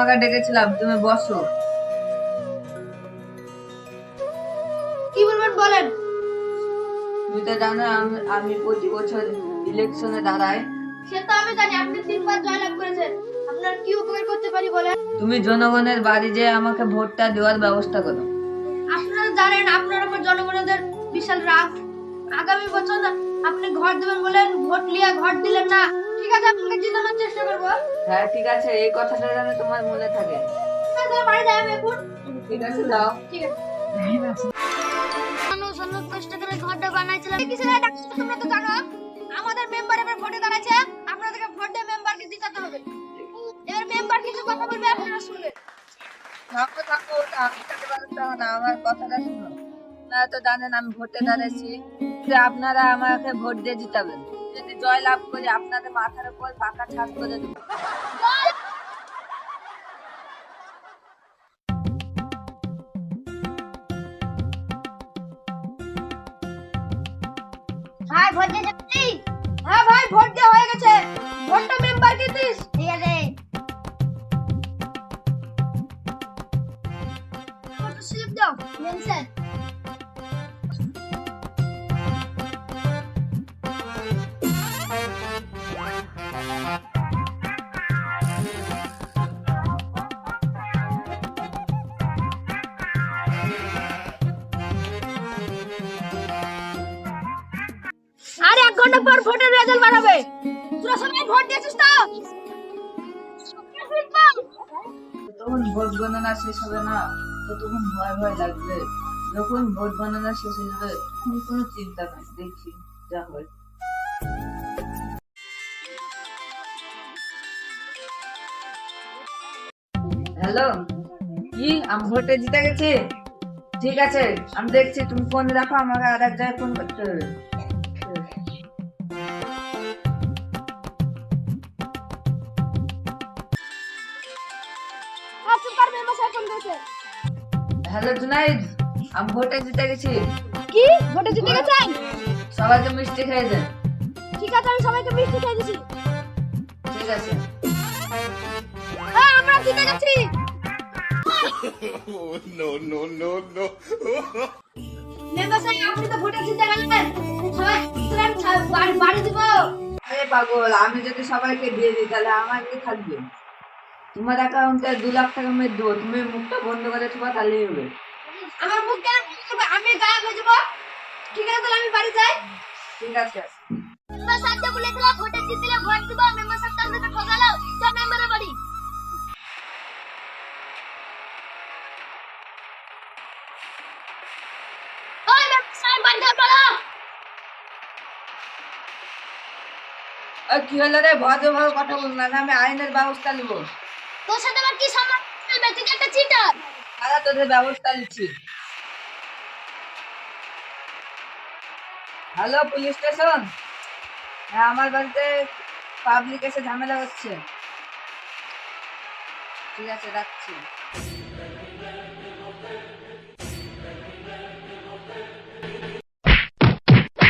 তোমাকে ডেকেছিলাম তুমি বসো। কি বলবেন বলেন। তুমি তো জানো আমি প্রতি বছর ইলেকশনে দাঁড়াই। সে তো আমি জানি আপনি তিনবার জয়লাভ করেছেন। আপনার কি উপকার করতে পারি বলেন। তুমি জনগণের বাড়ি যেয়ে আমাকে ভোটটা দেওয়ার ব্যবস্থা করো। আপনারা জানেন আপনার উপর জনগণদের বিশাল রাগ। আগামী বছর আপনি ঘর দেবেন বলেন ভোট লিয়া ঘর দিলেন না। ঠিক আছে আপনাকে জিতানোর চেষ্টা করব? হ্যাঁ ঠিক আছে এই কথাটা যেন তোমার মনে থাকে। তাহলে বাড়ি যাই আমি এখন। ঠিক আছে যাও। ঠিক আছে। ঘরটা বানাইছিলাম। কিছু না ডাক্তার তোমরা তো জানো আমাদের মেম্বার এবার ভোটে দাঁড়াচ্ছে আপনাদেরকে ভোট দিয়ে মেম্বারকে জিতাতে হবে। এবার মেম্বার কিছু কথা বলবে আপনারা শুনবেন। থাকো থাকো আমি না আমার কথাটা শুনো। আপনারা তো জানেন আমি ভোটে দাঁড়াচ্ছি যে আপনারা আমাকে ভোট দিয়ে জিতাবেন। যদি জয় লাভ করি আপনাদের মাথার উপর পাকা ছাদ করে দেবো। ভাই ভোট দিয়ে হ্যাঁ ভাই ভোট দেওয়া হয়ে গেছে। ভোটটা মেম্বারকে দিস? ঠিক আছে। স্লিপ দাও। মেনশন আর এক ঘণ্টা পর ভোটের রেজাল্ট তোরা সবাই ভোট দিয়েছিস তো? তখন ভোট গণনা শেষ হবে না, ততক্ষণ ভয় ভয় লাগবে। যখন ভোট গণনা শেষ হয়ে যাবে, তখন কোনো চিন্তা যা হয়। হ্যালো, কি? আমি ভোটে জিতে গেছি? ঠিক আছে, আমি দেখছি, তুমি ফোন রাখো আমাকে আর এক জায়গায় ফোন করতে হবে। মেম্বার সাহেব ফোন করেছে হ্যালো জুনাইদ আমি ভোটে জিতে গেছি। কি? ভোটে জিতে গেছেন? সবাইকে মিষ্টি খেয়ে দেন। ঠিক আছে আমি সবাইকে মিষ্টি খেয়ে দিছি। ঠিক আছে। হ্যাঁ আমরা জিতে গেছি। No, no. মেম্বার সাহেব আপনি তো ভোটে জিতে গেলেন। সবাই বাড়ি বাড়ি দিব। আরে পাগল আমি যদি সবাইকে দিয়ে দিই তাহলে আমার কি থাকবে। তোমার অ্যাকাউন্টে দু লাখ টাকা মেয়ে দেবো তুমি মুখটা বন্ধ করে থাকবা তাহলেই হবে। আমার মুখ কেন আমি গায়েব হয়ে যাব ঠিক আছে তাহলে আমি বাড়ি যাই। ঠিক আছে। মেম্বার সাহেবকে বলেছিলাম ভোটে জিতলে ভোট দিব। মেম্বার সাহেব তো আমাকে ঠকালো। সব মেম্বারের বাড়ি। ওই মেম্বার সাহেব বাড়ি ঘর পালা আর কি হলো রে? ভদ্র ভাবে কথা বল না আমি আইনের ব্যবস্থা নিবো। তোর সাথে আমার কি সম্পর্ক তুই একটা চিটার দাদা, তোদের ব্যবস্থা নিচ্ছি। Hello, police station? হ্যাঁ আমার বাড়িতে পাবলিক এসে ঝামেলা হচ্ছে। ঠিক আছে, রাখছি।